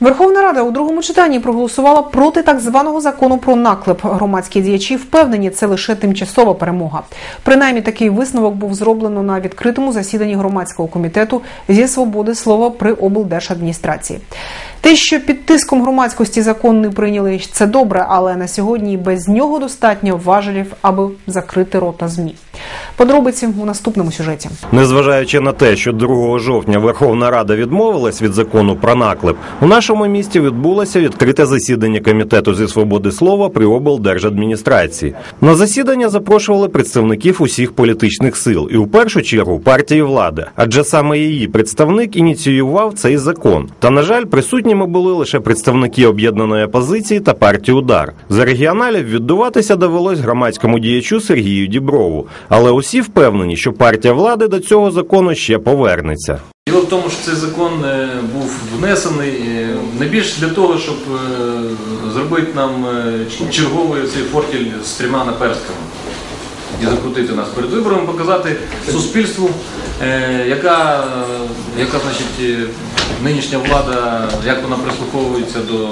Верховна Рада у другому читанні проголосувала проти так званого закону про наклеп. Громадські діячі впевнені, це лише тимчасова перемога. Принаймні такий висновок був зроблено на відкритому засіданні громадського комітету зі свободи слова при облдержадміністрації. Те, що під тиском громадськості закон не прийняли, це добре, але на сьогодні без нього достатньо важелів, аби закрити рота змі. Подробиці у наступному сюжеті. Незважаючи на те, що 2 жовтня Верховна Рада відмовилась від закону про наклеп, у нашому місті відбулося відкрите засідання комітету зі свободи слова при облдержадміністрації. На засідання запрошували представників усіх політичних сил і в першу чергу партії влади, адже саме її представник ініціював цей закон. Та на жаль, присутніми були лише представники об'єднаної опозиції та партії Удар. За регіоналів віддуватися довелось громадському діячу Сергію Діброву, але усі впевнені, що партія влади до цього закону ще повернеться. Діло в тому, що цей закон е, був внесений е, не більше для того, щоб е, зробити нам черговий цей фортель з трьома наперстками і закрутити нас перед виборами, показати суспільству, яка, яка значить, е, нинішня влада, як вона прислуховується до,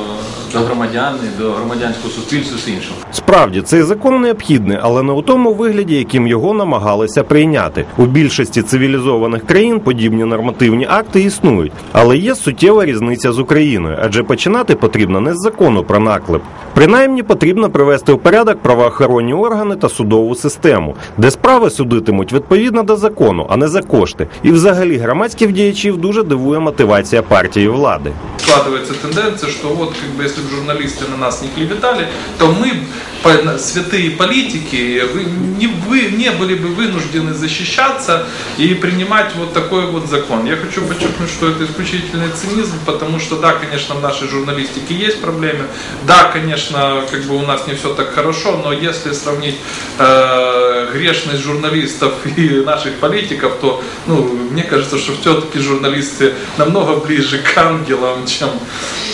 до громадян, і до громадянського суспільства все іншого. Справді, цей закон необхідний, але не у тому вигляді, яким його намагалися прийняти. У більшості цивілізованих країн подібні нормативні акти існують, але є суттєва різниця з Україною, адже починати потрібно не з закону про наклеп. Принаймні потрібно привести в порядок правоохоронні органи та судову систему, де справи судитимуть відповідно до закону, а не за кошти. І взагалі громадських діячів дуже дивує мотивація партії влади. складывается тенденция, что вот как бы если бы журналисты на нас не клеветали, то мы, по- святые политики, вы не, вы не были бы вынуждены защищаться и принимать вот такой вот закон. Я хочу подчеркнуть, что это исключительный цинизм, потому что да, конечно, в нашей журналистике есть проблемы, да, конечно, как бы у нас не все так хорошо, но если сравнить э, грешность журналистов и наших политиков, то, ну, мне кажется, что все-таки журналисты намного ближе к ангелам, чем,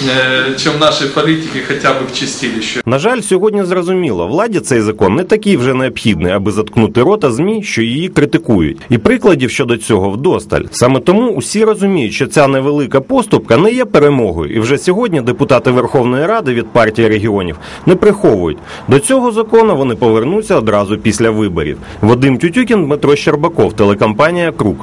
э, чем наши политики хотя бы в чистилище. На жаль, сьогодні зрозуміло, владі цей закон не такий вже необхідний, аби заткнути рота змі, що її критикують. І прикладів щодо цього вдосталь. Саме тому усі розуміють, що ця невелика поступка не є перемогою, і вже сьогодні депутати Верховної Ради від партії регіонів не приховують. До цього закону вони повернуться одразу після виборів. Вадим Тютюкін, Дмитро Щербаков, телекомпанія kroeg.